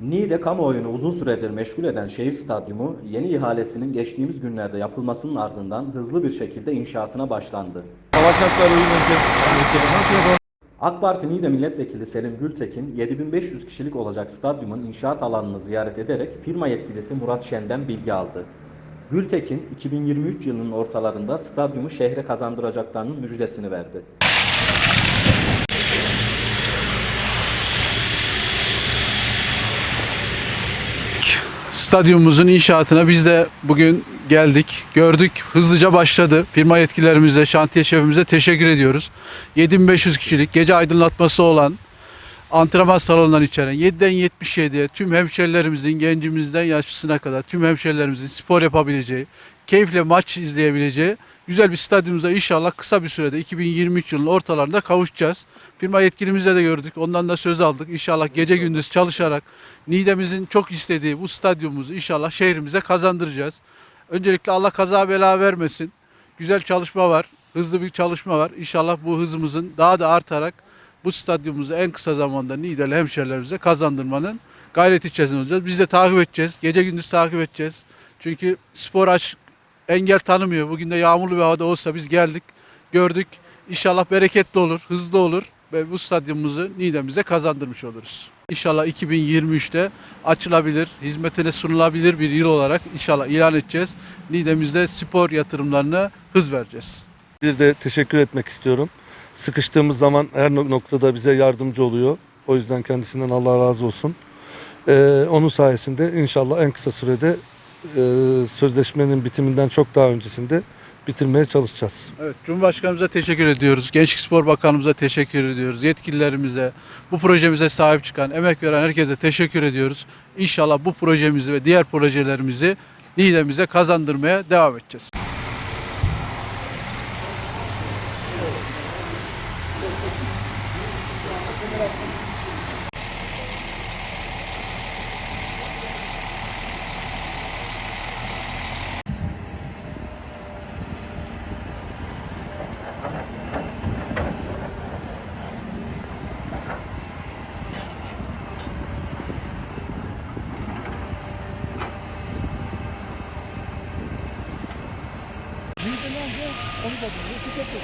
Niğde kamuoyunu uzun süredir meşgul eden şehir stadyumu yeni ihalesinin geçtiğimiz günlerde yapılmasının ardından hızlı bir şekilde inşaatına başlandı. Hava şartları uygunca nasıl yapalım? AK Parti Niğde Milletvekili Selim Gültekin 7500 kişilik olacak stadyumun inşaat alanını ziyaret ederek firma yetkilisi Murat Şen'den bilgi aldı. Gültekin 2023 yılının ortalarında stadyumu şehre kazandıracaklarının müjdesini verdi. Stadyumumuzun inşaatına biz de bugün geldik, gördük. Hızlıca başladı. Firma yetkililerimize, şantiye şefimize teşekkür ediyoruz. 7500 kişilik gece aydınlatması olan antrenman salonundan içeren 7'den 77'ye tüm hemşerilerimizin gencimizden yaşlısına kadar tüm hemşerilerimizin spor yapabileceği, keyifle maç izleyebileceği güzel bir stadyumumuza inşallah kısa bir sürede 2023 yılının ortalarında kavuşacağız. Firma yetkilimizle de gördük. Ondan da söz aldık. İnşallah gece gündüz çalışarak Niğde'mizin çok istediği bu stadyumumuzu inşallah şehrimize kazandıracağız. Öncelikle Allah kaza bela vermesin. Güzel çalışma var. Hızlı bir çalışma var. İnşallah bu hızımızın daha da artarak bu stadyumumuzu en kısa zamanda Niğde'li hemşerilerimize kazandırmanın gayret içerisinde olacağız. Biz de takip edeceğiz. Gece gündüz takip edeceğiz. Çünkü spor aç engel tanımıyor. Bugün de yağmurlu bir havada olsa biz geldik, gördük. İnşallah bereketli olur, hızlı olur ve bu stadyumumuzu Niğde'mize kazandırmış oluruz. İnşallah 2023'te açılabilir, hizmetine sunulabilir bir yıl olarak inşallah ilan edeceğiz. Niğde'mizde spor yatırımlarına hız vereceğiz. Bir de teşekkür etmek istiyorum. Sıkıştığımız zaman her no- noktada bize yardımcı oluyor. O yüzden kendisinden Allah razı olsun. Ee, onun sayesinde inşallah en kısa sürede e, sözleşmenin bitiminden çok daha öncesinde bitirmeye çalışacağız. Evet, Cumhurbaşkanımıza teşekkür ediyoruz. Gençlik Spor Bakanımıza teşekkür ediyoruz. Yetkililerimize, bu projemize sahip çıkan, emek veren herkese teşekkür ediyoruz. İnşallah bu projemizi ve diğer projelerimizi Niğde'mize kazandırmaya devam edeceğiz. Bir Yüzden önce onu da buluyor. Tüket de.